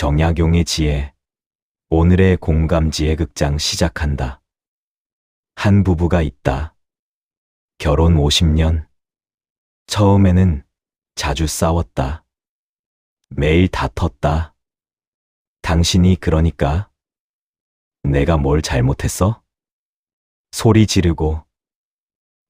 정약용의 지혜. 오늘의 공감지혜 극장 시작한다. 한 부부가 있다. 결혼 50년. 처음에는 자주 싸웠다. 매일 다퉜다. 당신이 그러니까 내가 뭘 잘못했어? 소리 지르고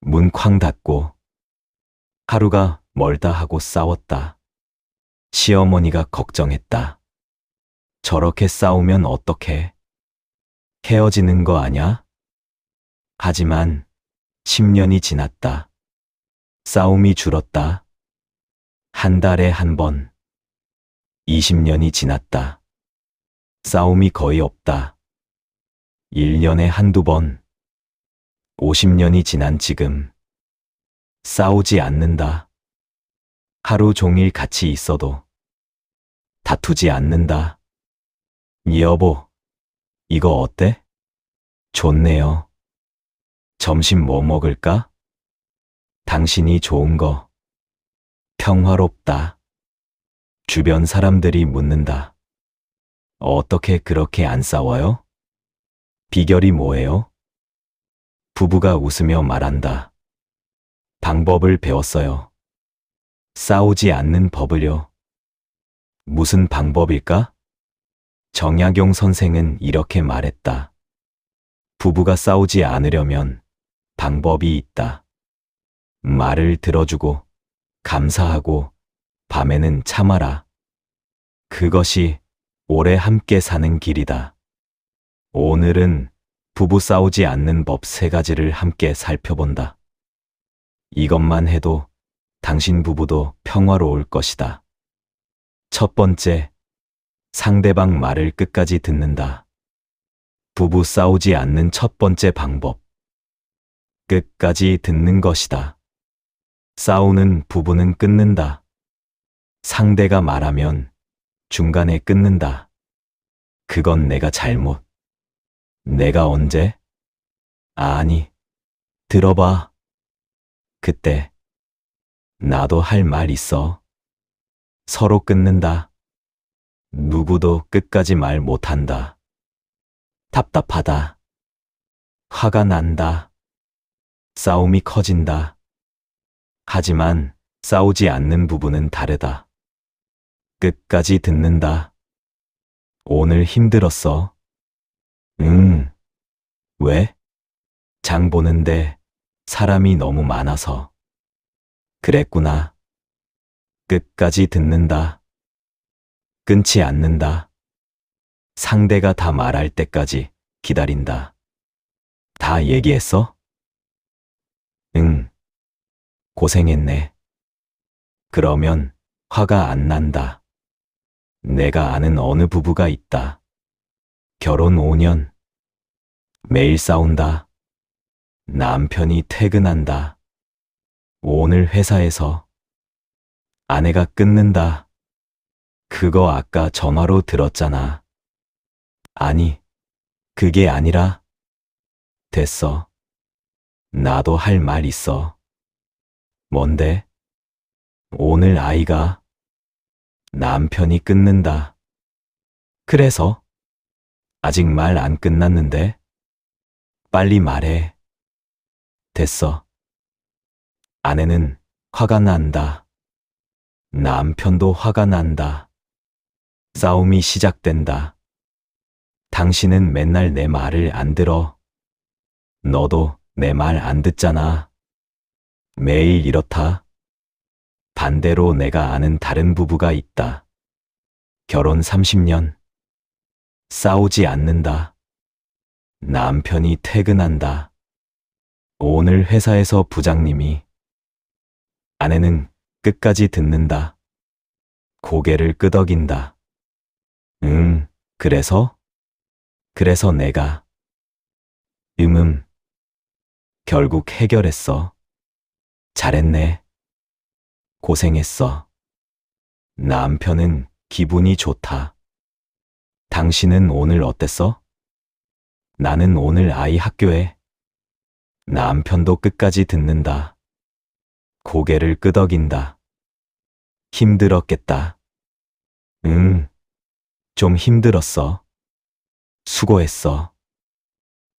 문 쾅 닫고 하루가 멀다 하고 싸웠다. 시어머니가 걱정했다. 저렇게 싸우면 어떡해? 헤어지는 거 아냐? 하지만 10년이 지났다. 싸움이 줄었다. 한 달에 한 번. 20년이 지났다. 싸움이 거의 없다. 1년에 한두 번. 50년이 지난 지금. 싸우지 않는다. 하루 종일 같이 있어도 다투지 않는다. 여보, 이거 어때? 좋네요. 점심 뭐 먹을까? 당신이 좋은 거. 평화롭다. 주변 사람들이 묻는다. 어떻게 그렇게 안 싸워요? 비결이 뭐예요? 부부가 웃으며 말한다. 방법을 배웠어요. 싸우지 않는 법을요. 무슨 방법일까? 정약용 선생은 이렇게 말했다. 부부가 싸우지 않으려면 방법이 있다. 말을 들어주고, 감사하고, 밤에는 참아라. 그것이 오래 함께 사는 길이다. 오늘은 부부 싸우지 않는 법 세 가지를 함께 살펴본다. 이것만 해도 당신 부부도 평화로울 것이다. 첫 번째, 상대방 말을 끝까지 듣는다. 부부 싸우지 않는 첫 번째 방법. 끝까지 듣는 것이다. 싸우는 부부는 끊는다. 상대가 말하면 중간에 끊는다. 그건 내가 잘못. 내가 언제? 아니, 들어봐. 그때, 나도 할 말 있어. 서로 끊는다. 누구도 끝까지 말 못한다. 답답하다. 화가 난다. 싸움이 커진다. 하지만 싸우지 않는 부분은 다르다. 끝까지 듣는다. 오늘 힘들었어. 응. 왜? 장 보는데 사람이 너무 많아서. 그랬구나. 끝까지 듣는다. 끊지 않는다. 상대가 다 말할 때까지 기다린다. 다 얘기했어? 응. 고생했네. 그러면 화가 안 난다. 내가 아는 어느 부부가 있다. 결혼 5년. 매일 싸운다. 남편이 퇴근한다. 오늘 회사에서 아내가 끊는다. 그거 아까 전화로 들었잖아. 아니, 그게 아니라. 됐어. 나도 할 말 있어. 뭔데? 오늘 아이가 남편이 끊는다. 그래서? 아직 말 안 끝났는데? 빨리 말해. 됐어. 아내는 화가 난다. 남편도 화가 난다. 싸움이 시작된다. 당신은 맨날 내 말을 안 들어. 너도 내 말 안 듣잖아. 매일 이렇다. 반대로 내가 아는 다른 부부가 있다. 결혼 30년. 싸우지 않는다. 남편이 퇴근한다. 오늘 회사에서 부장님이 아내는 끝까지 듣는다. 고개를 끄덕인다. 응, 그래서? 그래서 내가. 음음. 결국 해결했어. 잘했네. 고생했어. 남편은 기분이 좋다. 당신은 오늘 어땠어? 나는 오늘 아이 학교에. 남편도 끝까지 듣는다. 고개를 끄덕인다. 힘들었겠다. 응, 좀 힘들었어. 수고했어.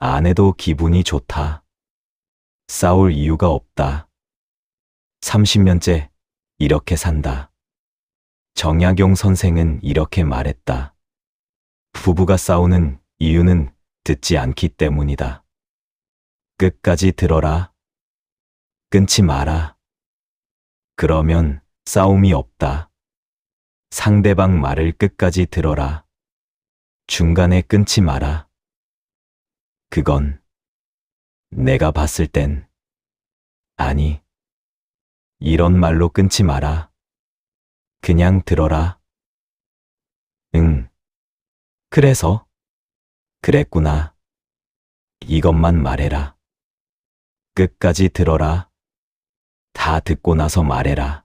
아내도 기분이 좋다. 싸울 이유가 없다. 30년째 이렇게 산다. 정약용 선생은 이렇게 말했다. 부부가 싸우는 이유는 듣지 않기 때문이다. 끝까지 들어라. 끊지 마라. 그러면 싸움이 없다. 상대방 말을 끝까지 들어라. 중간에 끊지 마라. 그건 내가 봤을 땐 아니. 이런 말로 끊지 마라. 그냥 들어라. 응. 그래서? 그랬구나. 이것만 말해라. 끝까지 들어라. 다 듣고 나서 말해라.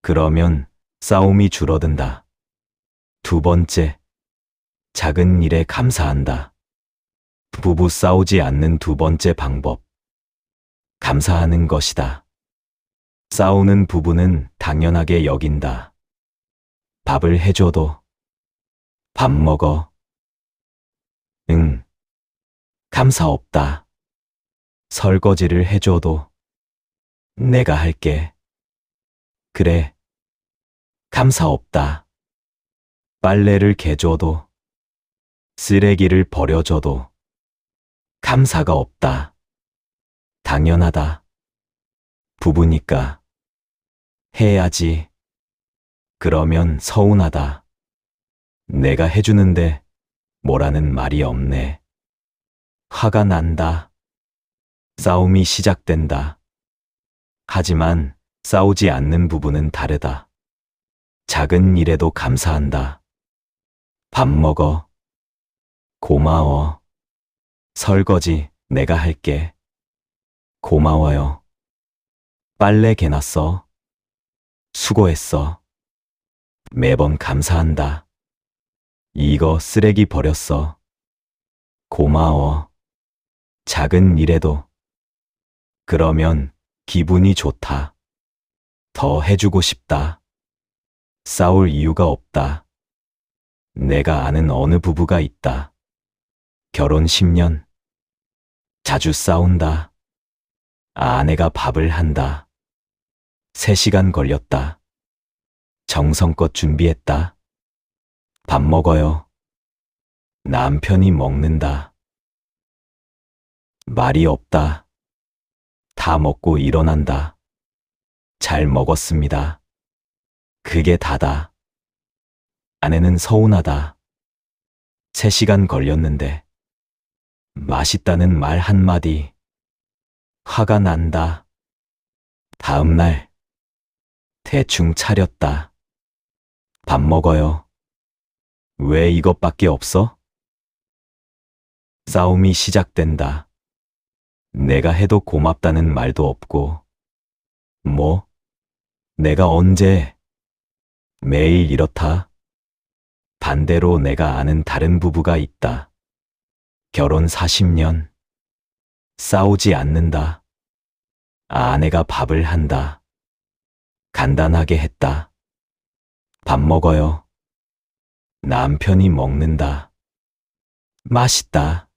그러면 싸움이 줄어든다. 두 번째, 작은 일에 감사한다. 부부 싸우지 않는 두 번째 방법. 감사하는 것이다. 싸우는 부부는 당연하게 여긴다. 밥을 해줘도 밥 먹어. 응. 감사 없다. 설거지를 해줘도 내가 할게. 그래. 감사 없다. 빨래를 개줘도 쓰레기를 버려줘도 감사가 없다. 당연하다. 부부니까 해야지. 그러면 서운하다. 내가 해주는데 뭐라는 말이 없네. 화가 난다. 싸움이 시작된다. 하지만 싸우지 않는 부부는 다르다. 작은 일에도 감사한다. 밥 먹어. 고마워. 설거지 내가 할게. 고마워요. 빨래 개놨어. 수고했어. 매번 감사한다. 이거 쓰레기 버렸어. 고마워. 작은 일에도. 그러면 기분이 좋다. 더 해주고 싶다. 싸울 이유가 없다. 내가 아는 어느 부부가 있다. 결혼 10년. 자주 싸운다. 아내가 밥을 한다. 3시간 걸렸다. 정성껏 준비했다. 밥 먹어요. 남편이 먹는다. 말이 없다. 다 먹고 일어난다. 잘 먹었습니다. 그게 다다. 아내는 서운하다. 3시간 걸렸는데. 맛있다는 말 한마디. 화가 난다. 다음 날. 대충 차렸다. 밥 먹어요. 왜 이것밖에 없어? 싸움이 시작된다. 내가 해도 고맙다는 말도 없고. 뭐? 내가 언제? 매일 이렇다. 반대로 내가 아는 다른 부부가 있다. 결혼 40년. 싸우지 않는다. 아내가 밥을 한다. 간단하게 했다. 밥 먹어요. 남편이 먹는다. 맛있다.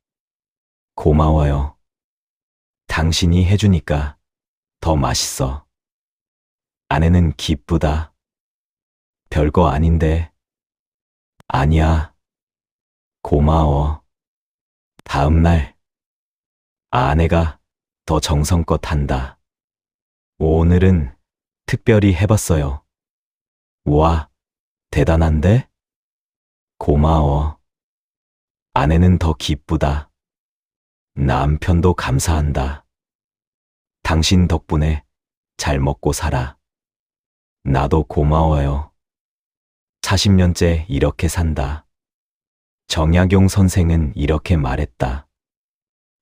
고마워요. 당신이 해주니까 더 맛있어. 아내는 기쁘다. 별거 아닌데. 아니야. 고마워. 다음 날. 아내가 더 정성껏 한다. 오늘은 특별히 해봤어요. 와, 대단한데? 고마워. 아내는 더 기쁘다. 남편도 감사한다. 당신 덕분에 잘 먹고 살아. 나도 고마워요. 40년째 이렇게 산다. 정약용 선생은 이렇게 말했다.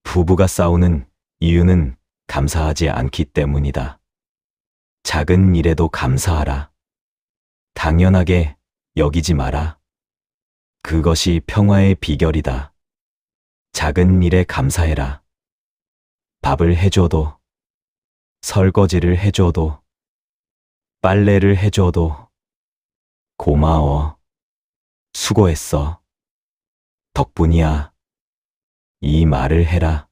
부부가 싸우는 이유는 감사하지 않기 때문이다. 작은 일에도 감사하라. 당연하게 여기지 마라. 그것이 평화의 비결이다. 작은 일에 감사해라. 밥을 해줘도, 설거지를 해줘도, 빨래를 해줘도, 고마워. 수고했어. 덕분이야. 이 말을 해라.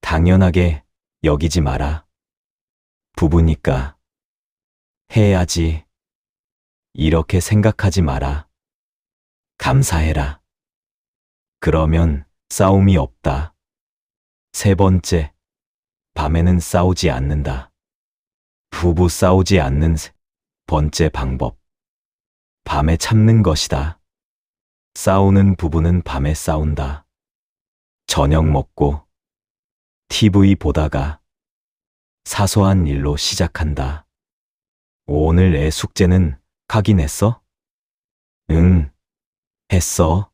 당연하게 여기지 마라. 부부니까. 해야지. 이렇게 생각하지 마라. 감사해라. 그러면 싸움이 없다. 세 번째, 밤에는 싸우지 않는다. 부부 싸우지 않는 세 번째 방법. 밤에 참는 것이다. 싸우는 부부는 밤에 싸운다. 저녁 먹고 TV 보다가 사소한 일로 시작한다. 오늘 애 숙제는 확인했어? 응, 했어.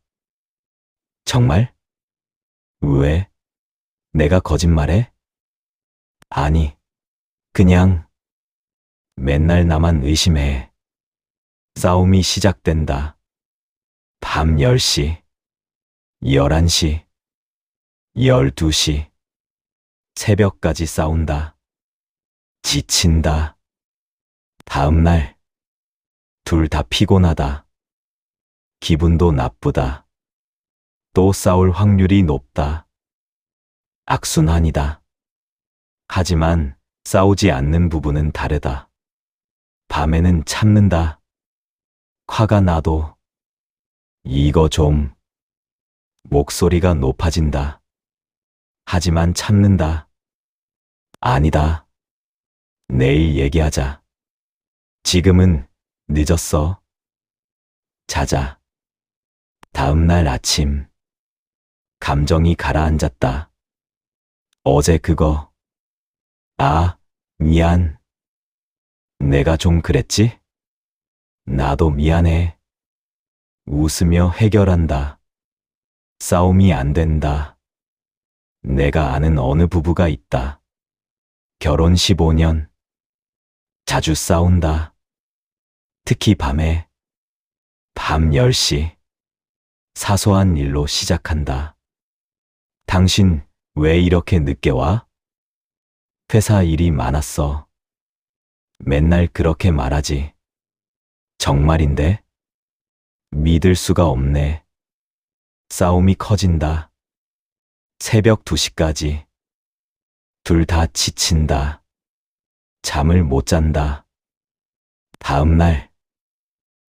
정말? 왜? 내가 거짓말해? 아니, 그냥 맨날 나만 의심해. 싸움이 시작된다. 밤 10시, 11시, 12시, 새벽까지 싸운다. 지친다. 다음날, 둘 다 피곤하다. 기분도 나쁘다. 또 싸울 확률이 높다. 악순환이다. 하지만 싸우지 않는 부분은 다르다. 밤에는 참는다. 화가 나도 이거 좀 목소리가 높아진다. 하지만 참는다. 아니다. 내일 얘기하자. 지금은 늦었어. 자자. 다음 날 아침. 감정이 가라앉았다. 어제 그거. 아, 미안. 내가 좀 그랬지? 나도 미안해. 웃으며 해결한다. 싸움이 안 된다. 내가 아는 어느 부부가 있다. 결혼 15년. 자주 싸운다. 특히 밤에. 밤 10시. 사소한 일로 시작한다. 당신 왜 이렇게 늦게 와? 회사 일이 많았어. 맨날 그렇게 말하지. 정말인데? 믿을 수가 없네. 싸움이 커진다. 새벽 2시까지. 둘 다 지친다. 잠을 못 잔다. 다음 날.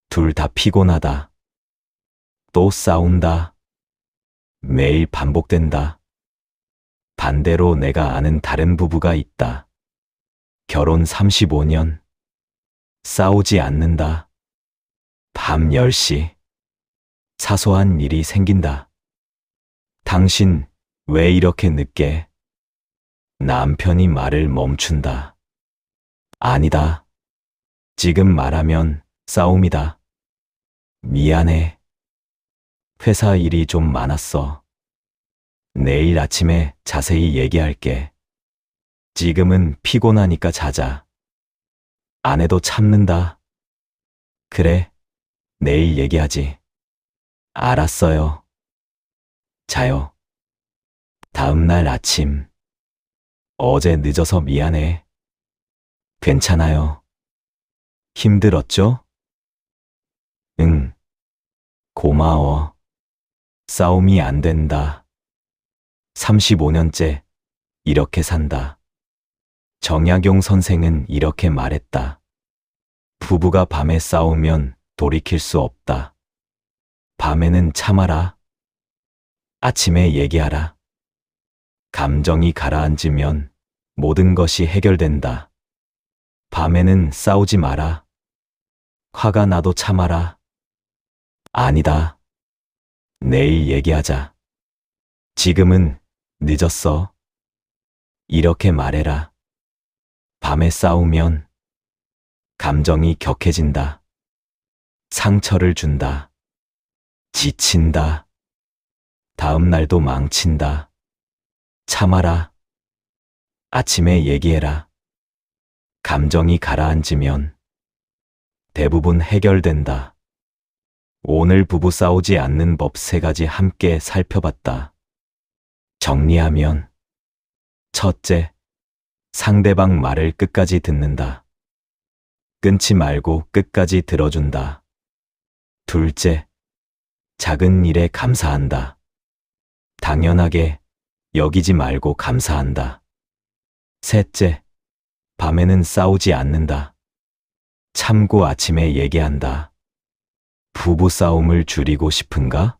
둘 다 피곤하다. 또 싸운다. 매일 반복된다. 반대로 내가 아는 다른 부부가 있다. 결혼 35년. 싸우지 않는다. 밤 10시. 사소한 일이 생긴다. 당신 왜 이렇게 늦게? 남편이 말을 멈춘다. 아니다. 지금 말하면 싸움이다. 미안해. 회사 일이 좀 많았어. 내일 아침에 자세히 얘기할게. 지금은 피곤하니까 자자. 아내도 참는다. 그래, 내일 얘기하지. 알았어요. 자요. 다음 날 아침. 어제 늦어서 미안해. 괜찮아요. 힘들었죠? 응. 고마워. 싸움이 안 된다. 35년째 이렇게 산다. 정약용 선생은 이렇게 말했다. 부부가 밤에 싸우면 돌이킬 수 없다. 밤에는 참아라. 아침에 얘기하라. 감정이 가라앉으면 모든 것이 해결된다. 밤에는 싸우지 마라. 화가 나도 참아라. 아니다. 내일 얘기하자. 지금은 늦었어. 이렇게 말해라. 밤에 싸우면 감정이 격해진다. 상처를 준다. 지친다. 다음 날도 망친다. 참아라. 아침에 얘기해라. 감정이 가라앉으면 대부분 해결된다. 오늘 부부 싸우지 않는 법 세 가지 함께 살펴봤다. 정리하면 첫째, 상대방 말을 끝까지 듣는다. 끊지 말고 끝까지 들어준다. 둘째, 작은 일에 감사한다. 당연하게 여기지 말고 감사한다. 셋째, 밤에는 싸우지 않는다. 참고 아침에 얘기한다. 부부 싸움을 줄이고 싶은가?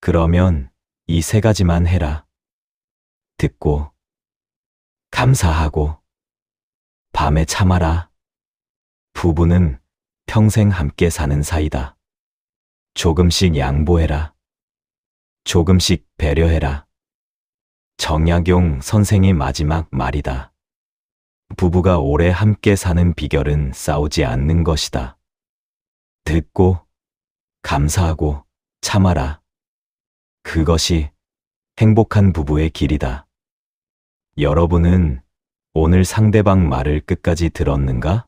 그러면 이 세 가지만 해라. 듣고, 감사하고, 밤에 참아라. 부부는 평생 함께 사는 사이다. 조금씩 양보해라. 조금씩 배려해라. 정약용 선생의 마지막 말이다. 부부가 오래 함께 사는 비결은 싸우지 않는 것이다. 듣고, 감사하고, 참아라. 그것이 행복한 부부의 길이다. 여러분은 오늘 상대방 말을 끝까지 들었는가?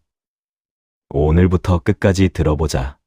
오늘부터 끝까지 들어보자.